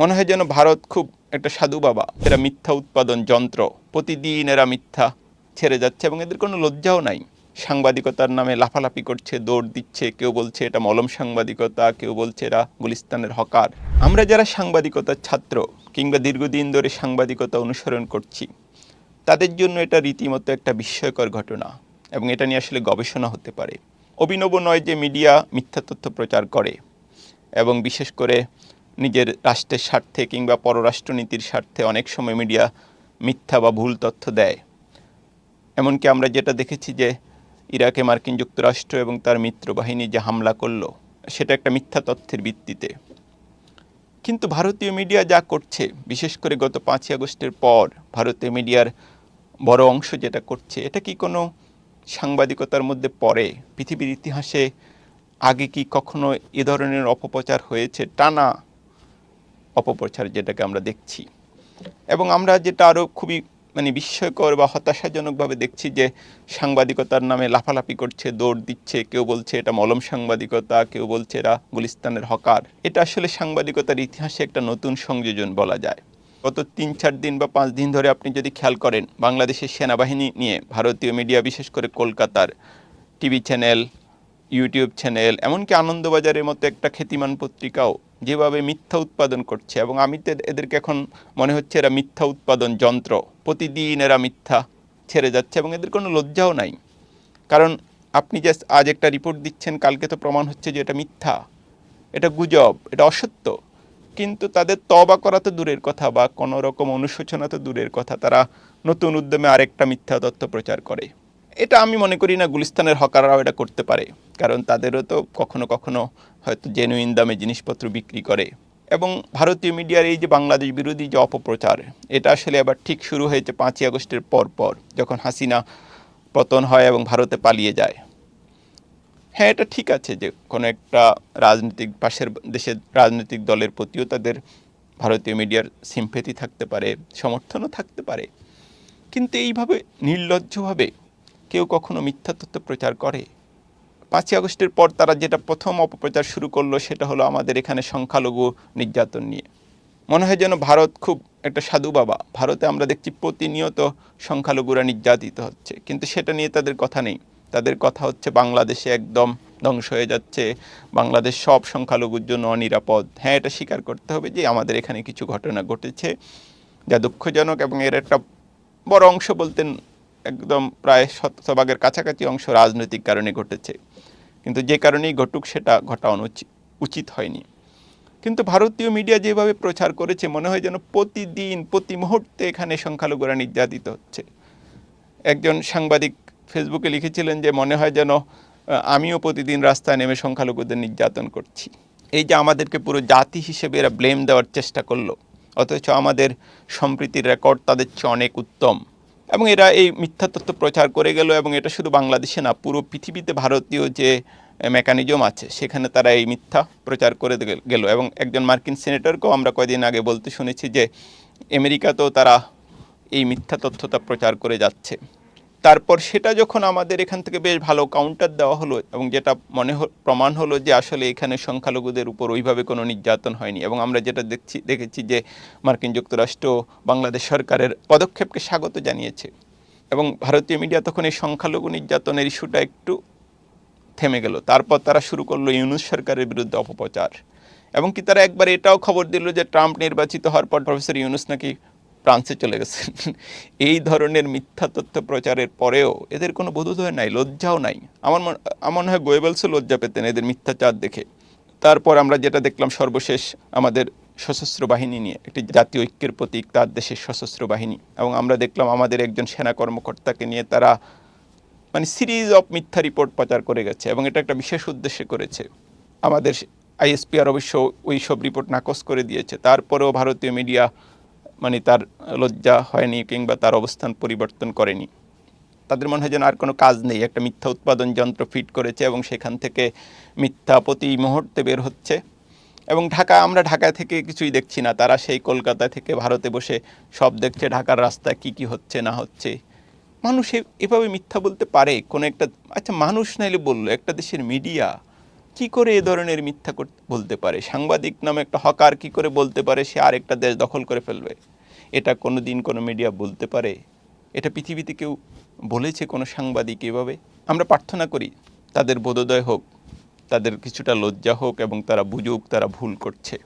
মনে হয় যেন ভারত খুব একটা সাধু বাবা। এরা মিথ্যা উৎপাদন যন্ত্র, প্রতিদিন এরা মিথ্যা ছেড়ে যাচ্ছে এবং এদের কোনো লজ্জাও নাই। সাংবাদিকতার নামে লাফালাফি করছে, দৌড় দিচ্ছে, কেউ বলছে এটা মলম সাংবাদিকতা, কেউ বলছে এরা গুলিস্তানের হকার। আমরা যারা সাংবাদিকতার ছাত্র কিংবা দীর্ঘদিন ধরে সাংবাদিকতা অনুসরণ করছি, তাদের জন্য এটা রীতিমতো একটা বিস্ময়কর ঘটনা এবং এটা নিয়ে আসলে গবেষণা হতে পারে। অভিনব নয় যে মিডিয়া মিথ্যা তথ্য প্রচার করে এবং বিশেষ করে নিজের রাষ্ট্রের স্বার্থে কিংবা পররাষ্ট্রনীতির স্বার্থে অনেক সময় মিডিয়া মিথ্যা বা ভুল তথ্য দেয়। এমনকি আমরা যেটা দেখেছি যে ইরাকে মার্কিন যুক্তরাষ্ট্র এবং তার মিত্র বাহিনী যে হামলা করল, সেটা একটা মিথ্যা তথ্যের ভিত্তিতে। কিন্তু ভারতীয় মিডিয়া যা করছে, বিশেষ করে গত পাঁচই আগস্টের পর ভারতীয় মিডিয়ার বড় অংশ যেটা করছে, এটা কি কোনো সাংবাদিকতার মধ্যে পড়ে? পৃথিবীর ইতিহাসে আগে কি কখনো এ ধরনের অপপ্রচার হয়েছে? টানা অপপ্রচার যেটাকে আমরা দেখছি। এবং আমরা যেটা আরও খুবই মানে বিস্ময়কর বা হতাশাজনকভাবে দেখছি যে সাংবাদিকতার নামে লাফালাফি করছে, দৌড় দিচ্ছে, কেউ বলছে এটা মলম সাংবাদিকতা, কেউ বলছে এরা গুলিস্তানের হকার। এটা আসলে সাংবাদিকতার ইতিহাসে একটা নতুন সংযোজন বলা যায়। গত তিন চার দিন বা পাঁচ দিন ধরে আপনি যদি খেয়াল করেন, বাংলাদেশের সেনাবাহিনী নিয়ে ভারতীয় মিডিয়া, বিশেষ করে কলকাতার টিভি চ্যানেল, ইউটিউব চ্যানেল, এমনকি আনন্দবাজারের মতো একটা খ্যাতিমান পত্রিকাও যেভাবে মিথ্যা উৎপাদন করছে এবং আমি তো এদেরকে এখন মনে হচ্ছে এরা মিথ্যা উৎপাদন যন্ত্র। প্রতিদিন এরা মিথ্যা ছেড়ে যাচ্ছে এবং এদের কোনো লজ্জাও নাই। কারণ আপনি জাস্ট আজ একটা রিপোর্ট দিচ্ছেন, কালকে তো প্রমাণ হচ্ছে যে এটা মিথ্যা। এটা গুজব, এটা অসত্য। কিন্তু তাদের তবা করা তো দূরের কথা বা কোনো রকম অনুশোচনা তো দূরের কথা। তারা নতুন উদ্যমে আরেকটা মিথ্যা তথ্য প্রচার করে। এটা আমি মনে করি না গুলিস্তানের হকাররাও এটা করতে পারে, কারণ তাদেরও তো কখনো কখনো হয়তো জেনুইন দামে জিনিসপত্র বিক্রি করে। এবং ভারতীয় মিডিয়ার এই যে বাংলাদেশ বিরোধী যে অপপ্রচার, এটা আসলে আবার ঠিক শুরু হয়েছে পাঁচই আগস্টের পর পর, যখন হাসিনা পতন হয় এবং ভারতে পালিয়ে যায়। হ্যাঁ এটা ঠিক আছে যে কোনো একটা রাজনৈতিক পাশের দেশের রাজনৈতিক দলের প্রতিও তাদের ভারতীয় মিডিয়ার সিম্পেথি থাকতে পারে, সমর্থনও থাকতে পারে। কিন্তু এইভাবে নির্লজ্জভাবে কেউ কখনো মিথ্যা তথ্য প্রচার করে। পাঁচই আগস্টের পর তারা যেটা প্রথম অপপ্রচার শুরু করল সেটা হলো আমাদের এখানে সংখ্যালঘু নির্যাতন নিয়ে। মনে হয় যেন ভারত খুব একটা সাধু বাবা। ভারতে আমরা দেখছি প্রতিনিয়ত সংখ্যালঘুরা নির্যাতিত হচ্ছে। কিন্তু সেটা নিয়ে তাদের কথা নেই। তাদের কথা হচ্ছে বাংলাদেশে একদম ধ্বংস হয়ে যাচ্ছে। বাংলাদেশ সব সংখ্যালঘুর জন্য অনিরাপদ। হ্যাঁ এটা স্বীকার করতে হবে যে আমাদের এখানে কিছু ঘটনা ঘটেছে যা দুঃখজনক এবং এর একটা বড় অংশ বলতেন একদম প্রায় শতভাগের কাছাকাছি অংশ রাজনৈতিক কারণে ঘটেছে। কিন্তু যে কারণেই ঘটুক সেটা ঘটা অনুচিত উচিত হয়নি। কিন্তু ভারতীয় মিডিয়া যেভাবে প্রচার করেছে, মনে হয় যেন প্রতিদিন, প্রতি মুহূর্তে এখানে সংখ্যালঘুরা নির্যাতিত হচ্ছে। একজন সাংবাদিক ফেসবুকে লিখেছিলেন যে, মনে হয় যেন আমিও প্রতিদিন রাস্তায় নেমে সংখ্যালঘুদের নির্যাতন করছি। এই যে আমাদেরকে পুরো জাতি হিসেবে এরা ব্লেম দেওয়ার চেষ্টা করল, অথচ আমাদের সম্প্রীতির রেকর্ড তাদের চেয়ে অনেক উত্তম। এবং এরা এই মিথ্যা তথ্য প্রচার করে গেল এবং এটা শুধু বাংলাদেশে না, পুরো পৃথিবীতে ভারতীয় যে মেকানিজম আছে, সেখানে তারা এই মিথ্যা প্রচার করে গেল- এবং একজন মার্কিন সিনেটরকেও আমরা কয়েকদিন আগে বলতে শুনেছি যে, আমেরিকাতেও তারা এই মিথ্যা তথ্যতা প্রচার করে যাচ্ছে। তারপর সেটা যখন আমাদের এখান থেকে বেশ ভালো কাউন্টার দেওয়া হলো এবং যেটা মনে প্রমাণ হলো যে আসলে এখানে সংখ্যালঘুদের উপর ওইভাবে কোনো নির্যাতন হয়নি এবং আমরা যেটা দেখছি, দেখেছি যে মার্কিন যুক্তরাষ্ট্র বাংলাদেশ সরকারের পদক্ষেপকে স্বাগত জানিয়েছে এবং ভারতীয় মিডিয়া তখন এই সংখ্যালঘু নির্যাতনের ইস্যুটা একটু থেমে গেল। তারপর তারা শুরু করল ইউনুস সরকারের বিরুদ্ধে অপপ্রচার এবং কি তারা একবার এটাও খবর দিল যে ট্রাম্প নির্বাচিত হওয়ার পর প্রফেসর ইউনুস নাকি ফ্রান্সে চলে গেছেন এই ধরনের মিথ্যা তথ্য প্রচারের পরেও এদের কোনো বোধোদয় নাই, লজ্জাও নাই। আমার আমার মনে হয় গোয়েবলসও লজ্জা পেতেন এদের মিথ্যাচার দেখে। তারপর আমরা যেটা দেখলাম সর্বশেষ আমাদের সশস্ত্র বাহিনী নিয়ে, একটি জাতীয় ঐক্যের প্রতীক, তার দেশের সশস্ত্র বাহিনী। এবং আমরা দেখলাম আমাদের একজন সেনা কর্মকর্তাকে নিয়ে তারা মানে সিরিজ অফ মিথ্যা রিপোর্ট প্রচার করে গেছে এবং এটা একটা বিশেষ উদ্দেশ্যে করেছে। আমাদের আইএসপিআর অবশ্য ওই সব রিপোর্ট নাকচ করে দিয়েছে। তারপরেও ভারতীয় মিডিয়া মানে তার লজ্জা হয়নি কিংবা তার অবস্থান পরিবর্তন করেনি। তাদের মনে হয় যেন আর কোনো কাজ নেই। একটা মিথ্যা উৎপাদন যন্ত্র ফিট করেছে এবং সেখান থেকে মিথ্যা প্রতি মুহূর্তে বের হচ্ছে। এবং ঢাকা, আমরা ঢাকা থেকে কিছুই দেখছি না। তারা সেই কলকাতা থেকে ভারতে বসে সব দেখছে ঢাকার রাস্তায় কি কি হচ্ছে, না হচ্ছে। মানুষ এভাবে মিথ্যা বলতে পারে? কোনো একটা আচ্ছা মানুষ নাইলে বলল, একটা দেশের মিডিয়া কি করে এ ধরনের মিথ্যা বলতে পারে? সাংবাদিক নামে একটা হকার কি করে বলতে পারে? সে আরেকটা দেশ দখল করে ফেলবে। এটা কোনো দিন কোনো মিডিয়া বলতে পারে? এটা পৃথিবীতে কেউ বলেছে কোনো সাংবাদিক এভাবে? আমরা প্রার্থনা করি, তাদের বোধোদয় হোক, তাদের কিছুটা লজ্জা হোক এবং তারা বুঝুক, তারা ভুল করছে।